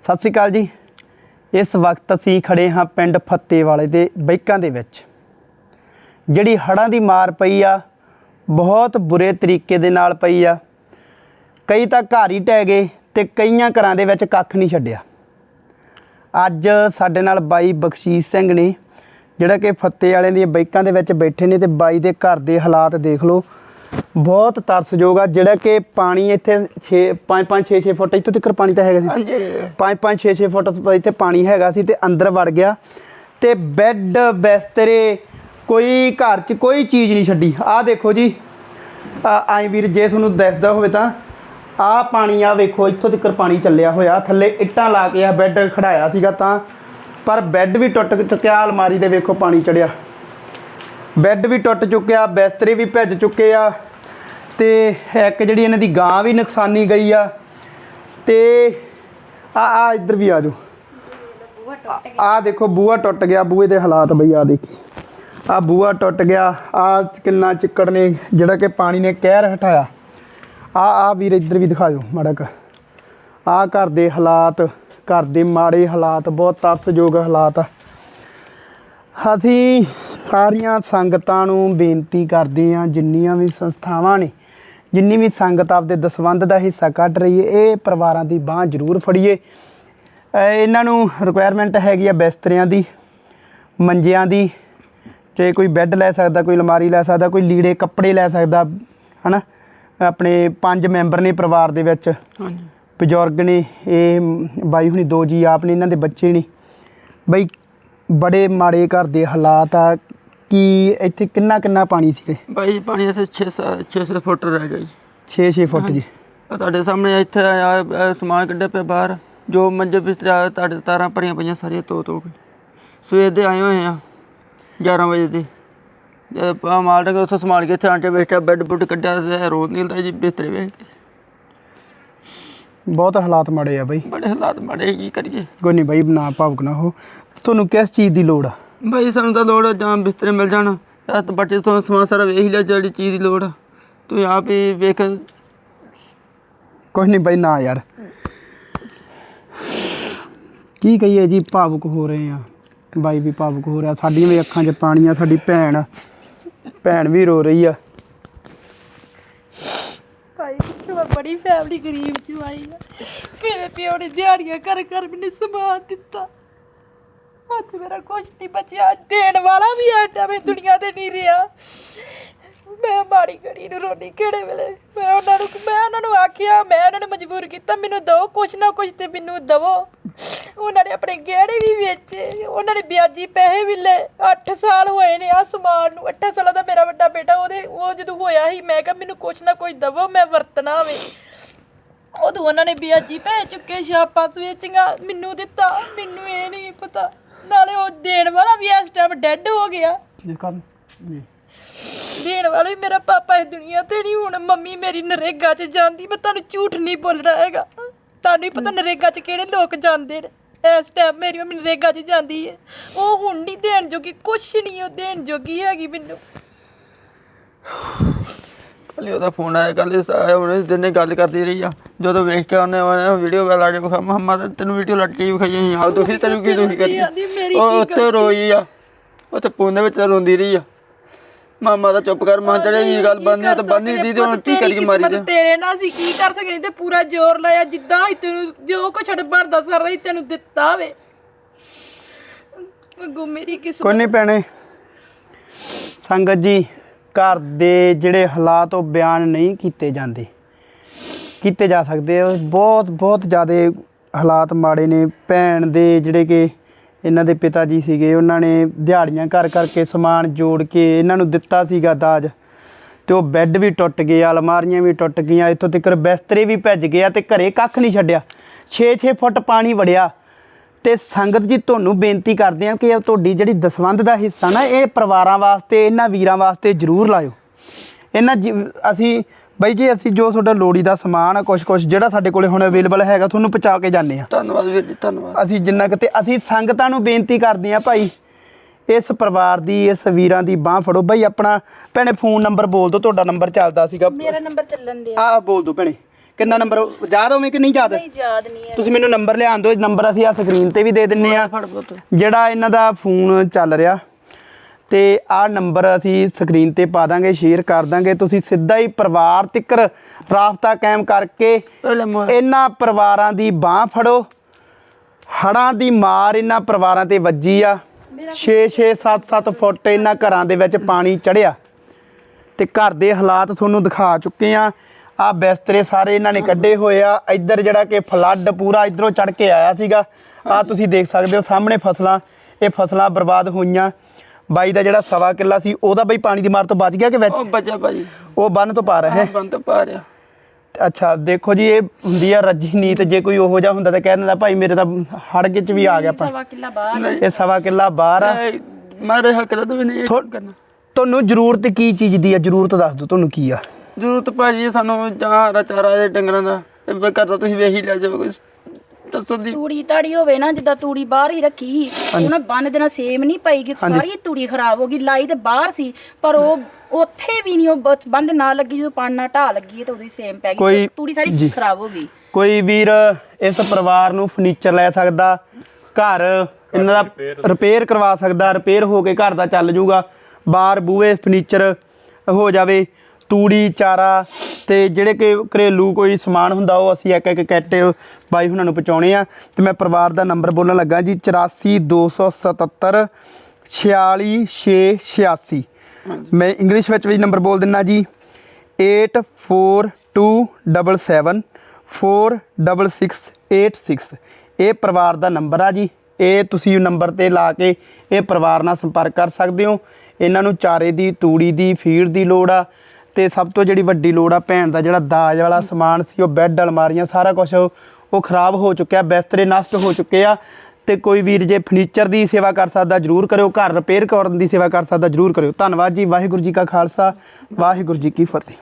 ਸਤਿ ਸ੍ਰੀ ਅਕਾਲ ਜੀ। ਇਸ ਵਕਤ ਅਸੀਂ ਖੜੇ ਹਾਂ ਪਿੰਡ ਫੱਤੇਵਾਲੇ ਦੇ ਬੈਕਾਂ ਦੇ ਵਿੱਚ। ਜਿਹੜੀ ਹੜ੍ਹਾਂ ਦੀ ਮਾਰ ਪਈ ਆ, ਬਹੁਤ ਬੁਰੇ ਤਰੀਕੇ ਦੇ ਨਾਲ ਪਈ ਆ। ਕਈ ਤਾਂ ਘਰ ਹੀ ਟਹਿ ਗਏ ਤੇ ਕਈਆਂ ਘਰਾਂ ਦੇ ਵਿੱਚ ਕੱਖ ਨਹੀਂ ਛੱਡਿਆ। ਅੱਜ ਸਾਡੇ ਨਾਲ ਬਾਈ ਬਖਸ਼ੀਸ਼ ਸਿੰਘ ਨੇ, ਜਿਹੜਾ ਕਿ ਫੱਤੇ ਵਾਲਿਆਂ ਦੀਆਂ ਬਾਈਕਾਂ ਦੇ ਵਿੱਚ ਬੈਠੇ ਨੇ ਤੇ ਬਾਈ ਦੇ ਘਰ ਦੇ ਹਾਲਾਤ ਦੇਖ ਲਓ। ਬਹੁਤ ਤਰਸਯੋਗ ਆ ਜਿਹੜਾ ਕਿ ਪਾਣੀ ਇੱਥੇ 6 5 5 6 6 ਫੁੱਟ ਇੱਥੋਂ ਤੱਕ ਪਾਣੀ ਤਾਂ ਹੈਗਾ ਸੀ। 5 5 6 6 ਫੁੱਟ ਇੱਥੇ ਪਾਣੀ ਹੈਗਾ ਸੀ ਤੇ ਅੰਦਰ ਵੜ ਗਿਆ ਤੇ ਬੈੱਡ ਬਿਸਤਰੇ ਕੋਈ ਘਰ 'ਚ ਕੋਈ ਚੀਜ਼ ਨਹੀਂ ਛੱਡੀ। ਆਹ ਦੇਖੋ ਜੀ ਆਈ ਵੀਰ ਜੇ ਤੁਹਾਨੂੰ ਦਿਸਦਾ ਹੋਵੇ ਤਾਂ ਆਹ ਪਾਣੀ ਆ ਵੇਖੋ ਇੱਥੋਂ ਤੱਕ ਪਾਣੀ ਚੱਲਿਆ ਹੋਇਆ ਥੱਲੇ ਇੱਟਾਂ ਲਾ ਕੇ ਆ ਬੈੱਡ ਖੜਾਇਆ ਸੀਗਾ ਤਾਂ ਪਰ ਬੈੱਡ ਵੀ ਟੁੱਟ ਚੁੱਕਿਆ ਅਲਮਾਰੀ ਦੇ ਵੇਖੋ ਪਾਣੀ ਚੜਿਆ ਬੈੱਡ ਵੀ ਟੁੱਟ ਚੁੱਕਿਆ, ਬਿਸਤਰੇ ਵੀ ਭਿੱਜ ਚੁੱਕੇ ਆ ਤੇ ਇੱਕ ਜਿਹੜੀ ਇਹਨਾਂ ਦੀ ਗਾਂ ਵੀ ਨੁਕਸਾਨੀ ਗਈ ਆ ਤੇ ਆ ਆ ਇੱਧਰ ਵੀ ਆ ਜਾਓ। ਆ ਦੇਖੋ, ਬੂਹਾ ਟੁੱਟ ਗਿਆ, ਬੂਹੇ ਦੇ ਹਾਲਾਤ ਬਈ ਆ ਦੇਖੀ। ਆ ਬੂਹਾ ਟੁੱਟ ਗਿਆ, ਆ ਕਿੰਨਾ ਚਿੱਕੜ ਨੇ, ਜਿਹੜਾ ਕਿ ਪਾਣੀ ਨੇ ਕਹਿਰ ਹਟਾਇਆ। ਆ ਆ ਵੀਰ ਇੱਧਰ ਵੀ ਦਿਖਾਓ ਮਾੜਾ ਕ ਆ ਘਰ ਦੇ ਹਾਲਾਤ, ਘਰ ਦੇ ਮਾੜੇ ਹਾਲਾਤ, ਬਹੁਤ ਤਰਸਯੋਗ ਹਾਲਾਤ ਆ। ਅਸੀਂ ਸਾਰੀਆਂ ਸੰਗਤਾਂ ਨੂੰ ਬੇਨਤੀ ਕਰਦੇ ਹਾਂ ਜਿੰਨੀਆਂ ਵੀ ਸੰਸਥਾਵਾਂ ਨੇ ਜਿੰਨੀ ਵੀ ਸੰਗਤ ਆਪਦੇ ਦਸਵੰਧ ਦਾ ਹਿੱਸਾ ਕੱਢ ਰਹੀ ਹੈ ਇਹ ਪਰਿਵਾਰਾਂ ਦੀ ਬਾਹ ਜ਼ਰੂਰ ਫੜੀਏ। ਇਹਨਾਂ ਨੂੰ ਰਿਕੁਆਇਰਮੈਂਟ ਹੈਗੀ ਆ ਬਿਸਤਰਿਆਂ ਦੀ ਮੰਜਿਆਂ ਦੀ ਤੇ ਕੋਈ ਬੈੱਡ ਲੈ ਸਕਦਾ ਕੋਈ ਅਲਮਾਰੀ ਲੈ ਸਕਦਾ ਕੋਈ ਲੀੜੇ ਕੱਪੜੇ ਲੈ ਸਕਦਾ ਹਨਾ? ਆਪਣੇ ਪੰਜ ਮੈਂਬਰ ਨੇ ਪਰਿਵਾਰ ਦੇ ਵਿੱਚ। ਹਾਂਜੀ। ਬਜ਼ੁਰਗ ਨੇ ਇਹ ਬਾਈ ਹੁਣੀ ਦੋ ਜੀ ਆਪ ਨੇ ਇਹਨਾਂ ਦੇ ਬੱਚੇ ਨੇ। ਬਈ ਬੜੇ ਮਾੜੇ ਘਰ ਦੇ ਹਾਲਾਤ ਆ ਕਿ ਇੱਥੇ ਕਿੰਨਾ ਕਿੰਨਾ ਪਾਣੀ ਸੀਗੇ? ਭਾਈ ਪਾਣੀ ਇੱਥੇ 6 6 ਫੁੱਟ ਰਹਿ ਗਿਆ ਜੀ। 6-6 ਫੁੱਟ ਜੀ। ਆਹ ਤੁਹਾਡੇ ਸਾਹਮਣੇ ਇੱਥੇ ਆਇਆ ਸਮਾਨ ਕੱਢਿਆ ਪਿਆ ਬਾਹਰ ਜੋ ਮੰਜੇ ਬਿਸਤਰੇ ਤੁਹਾਡੇ ਤਾਰਾਂ ਭਰੀਆਂ ਪਈਆਂ ਸਾਰੀਆਂ ਧੋ ਧੋ ਕੇ। ਸਵੇਰ ਦੇ ਆਏ ਹੋਏ ਆ 11 ਵਜੇ ਦੇ। ਜੇ ਆ ਮਾਲ ਕੇ ਉੱਥੇ ਸੰਭਾਲ ਕੇ ਇੱਥੇ ਆਣ ਕੇ ਬੈਠਿਆ ਬੈੱਡ ਬੁੱਡ ਕੱਢਿਆ ਤੇ ਰੋ ਨਿਕਲਦਾ ਜੀ ਬਿਸਤਰੇ ਵੇਖ ਕੇ। ਬਹੁਤ ਹਾਲਾਤ ਮਾੜੇ ਆ ਬਈ। ਬੜੇ ਹਾਲਾਤ ਮਾੜੇ ਕੀ ਕਰੀਏ? ਕੋਈ ਨਹੀਂ ਬਈ ਨਾ ਭਾਵੁਕ ਨਾ ਹੋ। ਤੁਹਾਨੂੰ ਕਿਸ ਚੀਜ਼ ਦੀ ਲੋੜ ਆ? ਭਾਈ ਸਾਨੂੰ ਤਾਂ ਲੋੜ ਆ ਜਾਂ ਬਿਸਤਰੇ ਮਿਲ ਜਾਣ। ਜਾਂ ਤਾਂ ਬੱਚੇ ਤੋਂ ਸਮਾਨ ਸਾਰਾ ਵੇਖ ਹੀ ਲਿਆ ਜਿਹੜੀ ਚੀਜ਼ ਦੀ ਲੋੜ ਆ। ਤੂੰ ਆਪ ਹੀ ਵੇਖ ਕੁਝ ਨਹੀਂ ਬਈ ਨਾ ਯਾਰ। ਕੀ ਕਹੀਏ ਜੀ ਭਾਵੁਕ ਹੋ ਰਹੇ ਆ। ਬਾਈ ਵੀ ਭਾਵੁਕ ਹੋ ਰਿਹਾ ਸਾਡੀਆਂ ਵੀ ਅੱਖਾਂ 'ਚ ਪਾਣੀ ਆ ਸਾਡੀ ਭੈਣ ਭੈਣ ਵੀ ਰੋ ਰਹੀ ਆ ਭਾਈ ਮੈਂ ਬੜੀ ਫੈਮਿਲੀ ਗਰੀਬ ਚੋਂ ਆਈ ਆ। ਮੇਰੇ ਪਿਓ ਨੇ ਦਿਹਾੜੀਆਂ ਕਰ ਕਰ ਮੈਨੂੰ ਸਮਾਨ ਦਿੱਤਾ। ਹੱਥ ਮੇਰਾ ਕੁਛ ਨਹੀਂ ਬਚਿਆ। ਦੇਣ ਵਾਲਾ ਵੀ ਐਡਾ ਮੈਂ ਦੁਨੀਆ ਤੇ ਨਹੀਂ ਰਿਹਾ। ਮੈਂ ਮਾੜੀ ਘੜੀ ਨੂੰ ਰੋਣੀ ਕਿਹੜੇ ਵੇਲੇ ਮੈਂ ਉਹਨਾਂ ਨੂੰ ਮੈਂ ਉਹਨਾਂ ਨੂੰ ਆਖਿਆ, ਮੈਂ ਉਹਨਾਂ ਨੂੰ ਮਜਬੂਰ ਕੀਤਾ, ਮੈਨੂੰ ਦਿਓ ਕੁਛ ਨਾ ਕੁਛ ਤੇ ਮੈਨੂੰ ਦਵੋ। ਉਹਨਾਂ ਨੇ ਆਪਣੇ ਗਹਿਣੇ ਵੀ ਵੇਚੇ ਉਹਨਾਂ ਨੇ ਵਿਆਜੀ ਪੈਸੇ ਵੀ ਲਏ। 8 ਸਾਲ ਹੋਏ ਨੇ ਆ ਸਮਾਨ ਨੂੰ। 8 ਸਾਲਾਂ ਦਾ ਮੇਰਾ ਵੱਡਾ ਬੇਟਾ ਉਹਦੇ ਉਹ ਜਦੋਂ ਹੋਇਆ ਸੀ ਮੈਂ ਕਿਹਾ ਮੈਨੂੰ ਕੁਛ ਨਾ ਕੁਛ ਦਵੋ ਮੈਂ ਵਰਤਣਾ ਵੇ। ਉਦੋਂ ਉਹਨਾਂ ਨੇ ਵਿਆਜੀ ਪੈ ਚੁੱਕੇ ਛਾਪਾਂ ਵੇਚੀਆਂ ਮੈਨੂੰ ਦਿੱਤਾ। ਮੈਨੂੰ ਇਹ ਨਹੀਂ ਪਤਾ। ਨਾਲੇ ਉਹ ਦੇਣ ਵਾਲਾ ਵੀ ਇਸ ਟਾਈਮ ਡੈੱਡ ਹੋ ਗਿਆ। ਜੀ ਕਰਨ? ਜੀ ਦੇਣ ਵਾਲਾ ਵੀ ਮੇਰਾ ਪਾਪਾ ਇਸ ਦੁਨੀਆ ਤੇ ਨਹੀਂ ਹੁਣ ਮੰਮੀ ਮੇਰੀ ਨਰੇਗਾ 'ਚ ਜਾਂਦੀ ਮੈਂ ਤੁਹਾਨੂੰ ਝੂਠ ਨਹੀਂ ਬੋਲਣਾ ਹੈਗਾ। ਤੁਹਾਨੂੰ ਹੀ ਪਤਾ ਨਰੇਗਾ 'ਚ ਕਿਹੜੇ ਲੋਕ ਜਾਂਦੇ ਨੇ। ਇਸ ਟਾਈਮ ਮੇਰੀ ਮੰਮੀ ਨਰੇਗਾ 'ਚ ਜਾਂਦੀ ਹੈ। ਉਹ ਹੁਣ ਨਹੀਂ ਦੇਣ ਜੋਗੀ ਕੁਛ ਨਹੀਂ ਉਹ ਦੇਣ ਜੋਗੀ ਹੈਗੀ ਮੈਨੂੰ। ਕੱਲ ਉਹਦਾ ਫੋਨ ਆਇਆ ਕੱਲ ਉਹਨੇ ਦਿਨੇ ਗੱਲ ਕਰਦੀ ਰਹੀ ਆ। ਜਦੋਂ ਵੇਖ ਕੇ ਉਹਨੇ ਵੀਡੀਓ ਵਾ ਲਾ ਕੇ ਵਿਖਾ ਮਹੰਮਾ ਤੈਨੂੰ ਵੀਡੀਓ ਲੱਟ ਕੇ ਵਿਖਾਈ ਆਹ ਦੁਖੀ ਤੈਨੂੰ ਕੀ ਦੁਖੀ ਕਰੀ ਆਂਦੀ ਮੇਰੀ ਉਹ ਉੱਥੇ ਰੋਈ ਆ। ਉੱਥੇ ਪੁੰਨੇ ਵਿੱਚ ਰੋਂਦੀ ਰਹੀ ਆ। ਮਾਮਾ ਤਾਂ ਚੁੱਪ ਕਰ ਮਾਂ ਚੜੇ ਇਹ ਗੱਲ ਬੰਦ ਨਹੀਂ ਤਾਂ ਬੰਦ ਨਹੀਂ ਦੀ ਤੇ ਹੁਣ ਕੀ ਕਰੀਏ ਮਾਰੀ ਕਿਸਮਤ ਤੇਰੇ ਨਾਲ ਸੀ ਕੀ ਕਰ ਸਕਦੇ ਤੇ ਪੂਰਾ ਜ਼ੋਰ ਲਾਇਆ ਜਿੱਦਾਂ ਹੀ ਤੈਨੂੰ ਜੋ ਕੁਛ ਛੱਡ ਬਣਦਾ ਸਰਦਾ ਹੀ ਤੈਨੂੰ ਦਿੱਤਾ ਵੇ। ਅੱਗੋਂ ਮੇਰੀ ਕਿਸਮਤ ਕੋਈ ਨਹੀਂ ਭੈਣੇ। ਸੰਗਤ ਜੀ ਘਰ ਦੇ ਜਿਹੜੇ ਹਾਲਾਤ ਉਹ ਬਿਆਨ ਨਹੀਂ ਕੀਤੇ ਜਾਂਦੇ। ਕੀਤੇ ਜਾ ਸਕਦੇ ਆ। ਬਹੁਤ ਬਹੁਤ ਜ਼ਿਆਦਾ ਹਾਲਾਤ ਮਾੜੇ ਨੇ। ਭੈਣ ਦੇ ਜਿਹੜੇ ਕਿ ਇਹਨਾਂ ਦੇ ਪਿਤਾ ਜੀ ਸੀਗੇ, ਉਹਨਾਂ ਨੇ ਦਿਹਾੜੀਆਂ ਕਰ ਕਰਕੇ ਸਮਾਨ ਜੋੜ ਕੇ ਇਹਨਾਂ ਨੂੰ ਦਿੱਤਾ ਸੀਗਾ ਦਾਜ। ਤੇ ਉਹ ਬੈੱਡ ਵੀ ਟੁੱਟ ਗਏ, ਅਲਮਾਰੀਆਂ ਵੀ ਟੁੱਟ ਗਈਆਂ, ਇੱਥੋਂ ਤੱਕ ਬਿਸਤਰੇ ਵੀ ਭੱਜ ਗਏ ਆ ਤੇ ਘਰੇ ਕੱਖ ਨਹੀਂ ਛੱਡਿਆ। 6-6 ਫੁੱਟ ਪਾਣੀ ਵੜਿਆ। ਤੇ ਸੰਗਤ ਜੀ, ਤੁਹਾਨੂੰ ਬੇਨਤੀ ਕਰਦੇ ਆ ਕਿ ਇਹ ਤੁਹਾਡੀ ਜਿਹੜੀ ਦਸਵੰਧ ਦਾ ਹਿੱਸਾ ਨਾ, ਇਹ ਪਰਿਵਾਰਾਂ ਵਾਸਤੇ, ਇਹਨਾਂ ਵੀਰਾਂ ਵਾਸਤੇ ਜ਼ਰੂਰ ਲਾਇਓ। ਇਹਨਾਂ ਜੀ- ਅਸੀਂ ਬਾਈ ਜੀ ਅਸੀਂ ਜੋ ਤੁਹਾਡਾ ਲੋੜੀ ਦਾ ਸਮਾਨ ਆ ਕੁਝ ਕੁਝ ਜਿਹੜਾ ਸਾਡੇ ਕੋਲੇ ਹੁਣ ਅਵੇਲੇਬਲ ਹੈਗਾ ਤੁਹਾਨੂੰ ਪਹੁੰਚਾ ਕੇ ਜਾਂਦੇ ਆ ਧੰਨਵਾਦ ਵੀਰ ਜੀ ਧੰਨਵਾਦ। ਅਸੀਂ ਜਿੰਨਾ ਕਿਤੇ ਅਸੀਂ ਸੰਗਤਾਂ ਨੂੰ ਬੇਨਤੀ ਕਰਦੇ ਆ ਭਾਈ ਇਸ ਪਰਿਵਾਰ ਦੀ ਇਸ ਵੀਰਾਂ ਦੀ ਬਾਹ ਫੜੋ। ਬਾਈ ਆਪਣਾ ਭੈਣੇ ਫੋਨ ਨੰਬਰ ਬੋਲ ਦਿਓ ਤੁਹਾਡਾ ਨੰਬਰ ਚੱਲਦਾ ਸੀਗਾ। ਮੇਰਾ ਨੰਬਰ ਚੱਲਣ ਦੇ ਆ ਬੋਲ ਦਿਓ ਭੈਣੇ। ਕਿੰਨਾ ਨੰਬਰ ਯਾਦ ਹੋਵੇ ਕਿ ਨਹੀਂ ਯਾਦ? ਨਹੀਂ ਯਾਦ ਨਹੀਂ ਹੈ ਤੁਸੀਂ ਮੈਨੂੰ ਨੰਬਰ ਲਿਆਣ ਦਿਓ ਨੰਬਰ ਅਸੀਂ ਆ ਸਕਰੀਨ ਤੇ ਵੀ ਦੇ ਦਿੰਨੇ ਆ ਜਿਹੜਾ ਇਹਨਾਂ ਦਾ ਫੋਨ ਚੱਲ ਰਿਹਾ ਤੇ ਆਹ ਨੰਬਰ ਅਸੀਂ ਸਕਰੀਨ ਤੇ ਪਾ ਦਾਂਗੇ ਸ਼ੇਅਰ ਕਰ ਦਾਂਗੇ। ਤੁਸੀਂ ਸਿੱਧਾ ਹੀ ਪਰਿਵਾਰ ਤਿੱਕਰ ਰਾਬਤਾ ਕਾਇਮ ਕਰਕੇ ਇਹਨਾਂ ਪਰਿਵਾਰਾਂ ਦੀ ਬਾਹ ਫੜੋ। ਹੜਾਂ ਦੀ ਮਾਰ ਇਹਨਾਂ ਪਰਿਵਾਰਾਂ ਤੇ ਵੱਜੀ ਆ। 6 6 7 7 ਫੁੱਟ ਇਹਨਾਂ ਘਰਾਂ ਦੇ ਵਿੱਚ ਪਾਣੀ ਚੜਿਆ ਤੇ ਘਰ ਦੇ ਹਾਲਾਤ ਤੁਹਾਨੂੰ ਦਿਖਾ ਚੁੱਕੇ ਆ। ਆ ਬਿਸਤਰੇ ਸਾਰੇ ਇਹਨਾਂ ਨੇ ਕੱਢੇ ਹੋਏ ਆ। ਇੱਧਰ ਜਿਹੜਾ ਕਿ ਫਲੱਡ ਪੂਰਾ ਇਧਰੋਂ ਚੜ ਕੇ ਆਇਆ ਸੀਗਾ। ਆ ਤੁਸੀਂ ਦੇਖ ਸਕਦੇ ਹੋ ਸਾਹਮਣੇ ਫਸਲਾਂ। ਇਹ ਫਸਲਾਂ ਬਰਬਾਦ ਹੋਈਆਂ। ਬਾਈ ਦਾ ਜਿਹੜਾ ਸਵਾ ਕਿੱਲਾ ਸੀ ਉਹਦਾ ਬਈ ਪਾਣੀ ਦੀ ਮਾਰ ਤੋਂ ਬਚ ਗਿਆ ਕਿ ਵਿੱਚ? ਉਹ ਬੱਚਾ ਭਾਜੀ। ਉਹ ਬੰਨ ਤੋਂ ਪਾਰ ਹੈ। ਬੰਦ ਪਾ ਰਿਆ ਅੱਛਾ ਦੇਖੋ ਜੀ ਇਹ ਹੁੰਦੀ ਆ ਰੱਜੀ ਨੀਤ ਜੇ ਕੋਈ ਉਹੋ ਜਿਹਾ ਹੁੰਦਾ ਤਾਂ ਕਹਿ ਦਿੰਦਾ ਭਾਈ ਮੇਰੇ ਤਾਂ ਹੜ ਕੇ ਚ ਵੀ ਆ ਗਿਆ ਪਾ ਸਵਾ ਕਿੱਲਾ ਬਾਹਰ ਇਹ ਸਵਾ ਕਿੱਲਾ ਬਾਹਰ ਆ। ਮਾਰੇ ਹੱਕ ਦਾ ਵੀ ਨਹੀਂ ਇਹ ਥੋ- ਕਰਨਾ। ਤੁਹਾਨੂੰ ਜ਼ਰੂਰਤ ਕੀ ਚੀਜ਼ ਦੀ ਆ? ਜ਼ਰੂਰਤ ਦੱਸ ਦਿਓ ਤੁਹਾਨੂੰ ਕੀ ਆ? ਜ਼ਰੂਰਤ ਭਾਜੀ ਸਾਨੂੰ ਜਾਂ ਹਰਾ ਚਾਰਾ ਦੇ ਡੰਗਰਾਂ ਦਾ ਇਹ ਕਰਦਾ ਤੁਸੀਂ ਵੇਖ ਹੀ ਲੈ ਜਾਓ ਕੋਈ ਦੀ ਤੂੜੀ ਤਾੜੀ ਹੋਵੇ ਨਾ ਜਿੱਦਾਂ ਤੂੜੀ ਬਾਹਰ ਹੀ ਰੱਖੀ ਉਹਨਾਂ ਬੰਨ ਦੇਣਾ ਸੇਮ ਨਹੀਂ ਪਈਗੀ ਸਾਰੀ ਤੂੜੀ ਖਰਾਬ ਹੋ ਗਈ ਲਾਈ ਤੇ ਬਾਹਰ ਸੀ ਪਰ ਉਹ ਉੱਥੇ ਵੀ ਨਹੀਂ ਉਹ ਬਸ ਬੰਦ ਨਾ ਲੱਗੀ ਜਦੋਂ ਪਾਣੀ ਨਾਲ ਢਾਹ ਲੱਗੀ ਤੇ ਉਹਦੀ ਸੇਮ ਪੈ ਗਈ ਕੋਈ- ਤੇ ਤੂੜੀ ਸਾਰੀ ਖਰਾਬ ਹੋ ਗਈ। ਕੋਈ ਵੀਰ ਇਸ ਪਰਿਵਾਰ ਨੂੰ ਫਰਨੀਚਰ ਲੈ ਸਕਦਾ ਘਰ ਇਹਨਾਂ ਦਾ ਰਿਪੇਅਰ ਕਰਵਾ ਸਕਦਾ ਰਿਪੇਅਰ ਹੋ ਕੇ ਘਰ ਦਾ ਚੱਲ ਜਾਊਗਾ ਬਾਰ ਬੂਹੇ ਫਰਨੀਚਰ ਹੋ ਜਾਵੇ ਤੂੜੀ ਚਾਰਾ ਤੇ ਜਿਹੜੇ ਕਿ ਘਰੇਲੂ ਕੋਈ ਸਮਾਨ ਹੁੰਦਾ ਉਹ ਅਸੀਂ ਇੱਕ ਇੱਕ ਕੈਟ ਬਾਈ ਹੁਣਾਂ ਨੂੰ ਪਹੁੰਚਾਉਣੇ ਆ। ਤੇ ਮੈਂ ਪਰਿਵਾਰ ਦਾ ਨੰਬਰ ਬੋਲਣ ਲੱਗਾ ਜੀ 84277 46686 ਮੈਂ ਇੰਗਲਿਸ਼ ਵਿੱਚ ਵੀ ਨੰਬਰ ਬੋਲ ਦਿੰਨਾ ਜੀ 8427 46686 ਇਹ ਪਰਿਵਾਰ ਦਾ ਨੰਬਰ ਆ ਜੀ। ਇਹ ਤੁਸੀਂ ਨੰਬਰ ਤੇ ਲਾ ਕੇ ਇਹ ਪਰਿਵਾਰ ਨਾਲ ਸੰਪਰਕ ਕਰ ਸਕਦੇ ਹੋ। ਇਹਨਾਂ ਨੂੰ ਚਾਰੇ ਦੀ ਤੂੜੀ ਦੀ ਫੀਡ ਦੀ ਲੋੜ ਆ। ਤੇ ਸਭ ਤੋਂ ਜਿਹੜੀ ਵੱਡੀ ਲੋੜ ਆ ਭੈਣ ਦਾ ਜਿਹੜਾ ਦਾਜ ਵਾਲਾ ਸਮਾਨ ਸੀ, ਉਹ ਬੈੱਡ ਅਲਮਾਰੀਆਂ, ਸਾਰਾ ਕੁਝ ਉਹ ਖਰਾਬ ਹੋ ਚੁੱਕਿਆ, ਬਿਸਤਰੇ ਨਸ਼ਟ ਹੋ ਚੁੱਕੇ ਆ ਤੇ ਕੋਈ ਵੀਰ ਜੇ ਫਰਨੀਚਰ ਦੀ ਸੇਵਾ ਕਰ ਸਕਦਾ, ਜਰੂਰ ਕਰਿਓ, ਘਰ ਰਿਪੇਅਰ ਕਰਨ ਦੀ ਸੇਵਾ ਕਰ ਸਕਦਾ, ਜਰੂਰ ਕਰਿਓ। ਧੰਨਵਾਦ ਜੀ, ਵਾਹਿਗੁਰੂ ਜੀ ਕਾ ਖਾਲਸਾ, ਵਾਹਿਗੁਰੂ ਜੀ ਕੀ ਫਤਿਹ।